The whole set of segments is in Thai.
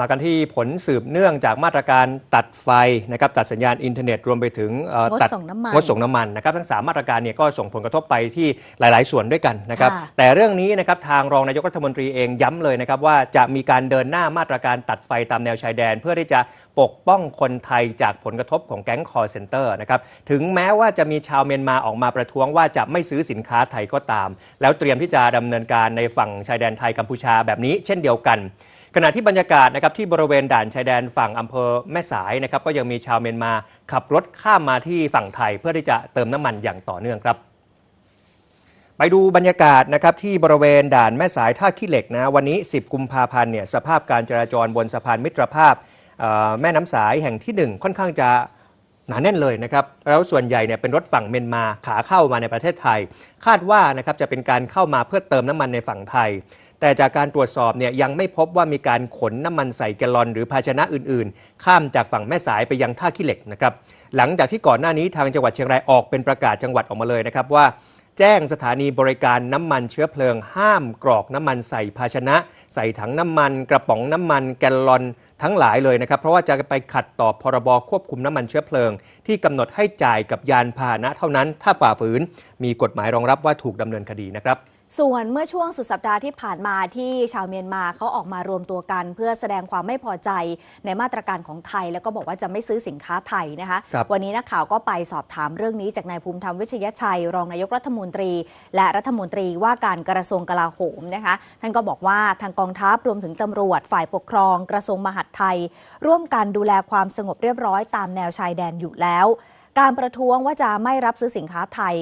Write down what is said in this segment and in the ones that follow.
มากันที่ผลสืบเนื่องจากมาตรการตัดไฟนะครับตัดสัญญาณอินเทอร์เน็ตรวมไปถึงเอ่องดตัดส่งน้ำมันงดส่งน้ำมันนะครับทั้งสามมาตรการเนี่ยก็ส่งผลกระทบไปที่หลาย ๆ ส่วนด้วยกันนะครับค่ะแต่เรื่องนี้นะครับทางรองนายกรัฐมนตรีเองย้ำเลยนะครับว่าจะมีการเดินหน้ามาตรการตัดไฟตามแนวชายแดน เพื่อที่จะปกป้องคนไทยจากผลกระทบของแก๊งคอร์เซนเตอร์นะครับถึงแม้ว่าจะมีชาวเมียนมาออกมาประท้วงว่าจะไม่ซื้อสินค้าไทยก็ตาม แล้วเตรียมที่จะดำเนินการในฝั่งชายแดนไทยกัมพูชาแบบนี้ เช่นเดียวกัน ขณะที่บรรยากาศนะครับที่บริเวณด่านชายแดนฝั่งอำเภอแม่สายนะครับก็ยังมีชาวเมียนมาขับรถข้ามมาที่ฝั่งไทย เพื่อที่จะเติมน้ำมันอย่างต่อเนื่องครับ ไปดูบรรยากาศนะครับที่บริเวณด่านแม่สายท่าขี้เหล็กนะวันนี้ 10 กุมภาพันธ์เนี่ยสภาพการจราจรบนสะพานมิตรภาพแม่น้ำสายแห่งที่ 1 ค่อนข้างจะหนาแน่นเลยนะครับแล้วส่วนใหญ่เนี่ยเป็นรถฝั่งเมียนมาขาเข้ามาในประเทศไทย คาดว่านะครับจะเป็นการเข้ามาเพื่อเติมน้ำมันในฝั่งไทย แต่จากการตรวจสอบเนี่ยยังไม่พบว่ามีการขนน้ำมันใส่แกลลอนหรือภาชนะอื่นๆ ข้ามจากฝั่งแม่สายไปยังท่าขี้เหล็กนะครับหลังจากที่ก่อนหน้านี้ทางจังหวัดเชียงรายออกเป็นประกาศจังหวัดออกมาเลยนะครับว่าแจ้งสถานีบริการน้ำมันเชื้อเพลิง ห้ามกรอกน้ำมันใส่ภาชนะ ใส่ถังน้ำมัน กระป๋องน้ำมันแกลลอนทั้งหลายเลยนะครับ เพราะว่าจะไปขัดต่อพรบควบคุมน้ำมันเชื้อเพลิง ที่กำหนดให้จ่ายกับยานพาหนะเท่านั้น ถ้าฝ่าฝืน มีกฎหมายรองรับว่าถูกดำเนินคดีนะครับ ส่วนเมื่อช่วงสุดสัปดาห์ที่ผ่านมาที่ชาวเมียนมาเขาออกมารวมตัวกัน เพื่อแสดงความไม่พอใจในมาตรการของไทย แล้วก็บอกว่าจะไม่ซื้อสินค้าไทยนะคะครับวันนี้นักข่าวก็ไปสอบถามเรื่องนี้จากนายภูมิธรรมวิชยชัย รองนายกรัฐมนตรี และรัฐมนตรีว่าการกระทรวงกลาโหมนะคะท่านก็บอกว่าทางกองทัพรวมถึงตำรวจ ฝ่ายปกครอง กระทรวงมหาดไทย ร่วมกันดูแลความสงบเรียบร้อยตามแนวชายแดนอยู่แล้ว การประท้วงว่าจะไม่รับซื้อสินค้าไทย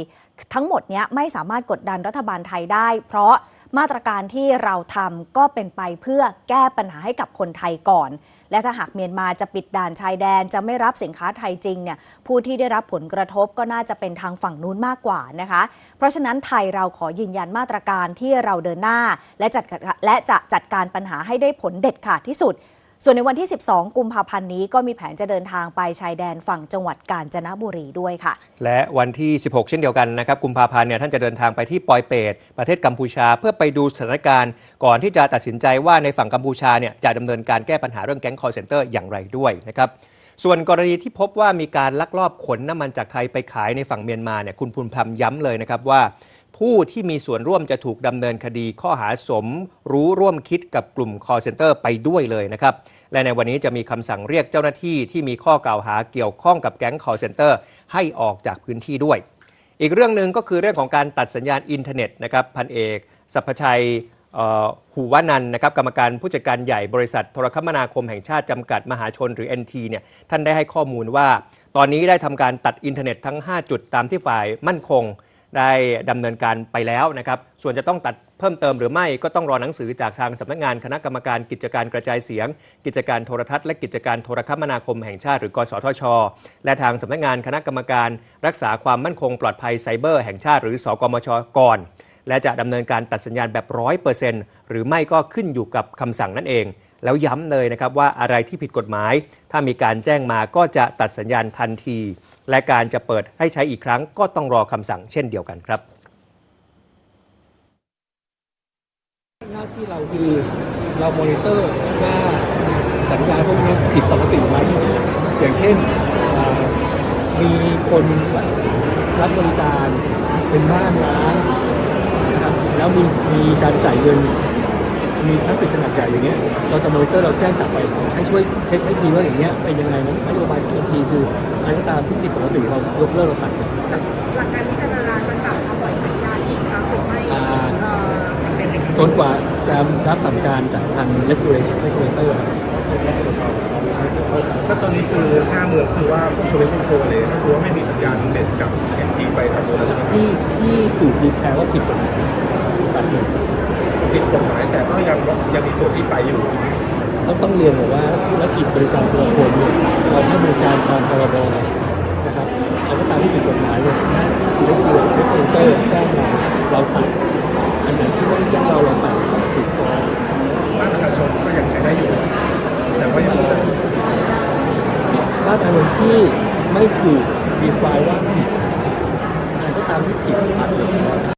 ทั้งหมดเนี้ยไม่สามารถกดดันรัฐบาลไทยได้ เพราะมาตรการที่เราทำก็เป็นไปเพื่อแก้ปัญหาให้กับคนไทยก่อน และถ้าหากเมียนมาจะปิดด่านชายแดนจะไม่รับสินค้าไทยจริงเนี่ยผู้ที่ได้รับผลกระทบก็น่าจะเป็นทางฝั่งนู้นมากกว่านะคะ เพราะฉะนั้นไทยเราขอยืนยันมาตรการที่เราเดินหน้า และจัดและจะจัดการปัญหาให้ได้ผลเด็ดขาดที่สุด ส่วนในวันที่ 12 กุมภาพันธ์นี้ก็มีแผนจะเดินทางไปชายแดนฝั่งจังหวัดกาญจนบุรีด้วยค่ะ และวันที่ 16 เช่นเดียวกันนะครับกุมภาพันธ์เนี่ยท่านจะเดินทางไปที่ปอยเปตประเทศกัมพูชา เพื่อไปดูสถานการณ์ ก่อนที่จะตัดสินใจว่าในฝั่งกัมพูชาเนี่ยจะดำเนินการแก้ปัญหาเรื่องแก๊งคอร์เซนเตอร์อย่างไรด้วยนะครับส่วนกรณีที่พบว่ามีการลักลอบขนน้ำมันจากไทยไปขายในฝั่งเมียนมาเนี่ยคุณภูมิธรรมย้ำเลยนะครับว่า ผู้ที่มีส่วนร่วมจะถูกดำเนินคดีข้อหาสมรู้ร่วมคิดกับกลุ่ม call center ไปด้วยเลยนะครับ และในวันนี้จะมีคำสั่งเรียกเจ้าหน้าที่ที่มีข้อกล่าวหาเกี่ยวข้องกับแก๊ง call center ให้ออกจากพื้นที่ด้วย อีกเรื่องหนึ่งก็คือเรื่องของการตัดสัญญาณอินเทอร์เน็ตนะครับพันเอกสัพชัยหูวานันนะครับกรรมการผู้จัดการใหญ่บริษัทโทรคมนาคมแห่งชาติจำกัดมหาชนหรือ NT เนี่ยท่านได้ให้ข้อมูลว่า ตอนนี้ได้ทำการตัดอินเทอร์เน็ตทั้ง 5 จุดตามที่ฝ่ายมั่นคง ได้ดำเนินการไปแล้วนะครับ ส่วนจะต้องตัดเพิ่มเติมหรือไม่ก็ต้องรอหนังสือจากทางสำนักงานคณะกรรมการกิจการกระจายเสียง กิจการโทรทัศน์และกิจการโทรคมนาคมแห่งชาติหรือกสทช และทางสำนักงานคณะกรรมการ รักษาความมั่นคงปลอดภัยไซเบอร์แห่งชาติหรือสกมชก่อนและจะดำเนินการตัดสัญญาณแบบร้อยเปอร์เซ็นต์หรือไม่ก็ขึ้นอยู่กับคำสั่งนั่นเอง แล้วย้ำเลยนะครับว่าอะไรที่ผิดกฎหมาย ถ้ามีการแจ้งมาก็จะตัดสัญญาณทันที และการจะเปิดให้ใช้อีกครั้ง ก็ต้องรอคำสั่งเช่นเดียวกันครับ หน้าที่เราคือเรามอนิเตอร์ว่าสัญญาณพวกนี้ผิดปกติไหมอย่างเช่นมีคนรับบริการเป็นบ้านร้านนะครับแล้วมีมีการจ่ายเงิน มีพลาสติกขนาดใหญ่อย่างเงี้ยเราจะมอนิเตอร์เราแจ้งกลับไป ให้ช่วยเช็คให้ทีว่าอย่างเงี้ยเป็นยังไงนะนโยบายของทีคืออะไรก็ตามที่ผิดปกติเรายกเลิกเราตัดหลักการพิจารณาจะกลับมาปล่อยสัญญาณอีกครั้งหรือไม่อ่าเอ่อจนกว่าจะรับสั่งการจากทาง regulation regulator ก็ตอนนี้คือห้าเมืองคือว่าพวกสวิตช์โปรเลยก็คือว่าไม่มีสัญญาณเน็ตกับเอ็นทีไปทางโน้นแล้วใช่ไหมครับที่ที่ถูกดีแคร์ว่าผิดกฎหมายตัดหนึ่ง ผิดกฎหมายแต่ก็ยังยังมีส่วนที่ไปอยู่ ต้องต้องเรียนบอกว่าธุรกิจบริการตัวคนเราให้บริการตามพรบนะครับเราก็ตามที่ผิดกฎหมายเนี่ยถ้าที่คืด้ตรวจได้เซ็นเตอร์แจ้งมาเราตัดอันไหนที่ไม่ได้แจ้งเราเราตัดก็ถูกฟ้องบ้านประชาชนก็ยังใช้ได้อยู่ แต่ว่ายังต้องบ้านอารมณ์ที่ไม่ถูกดีไฟว่าผิดอะไรก็ตามที่ผิดตัดเลย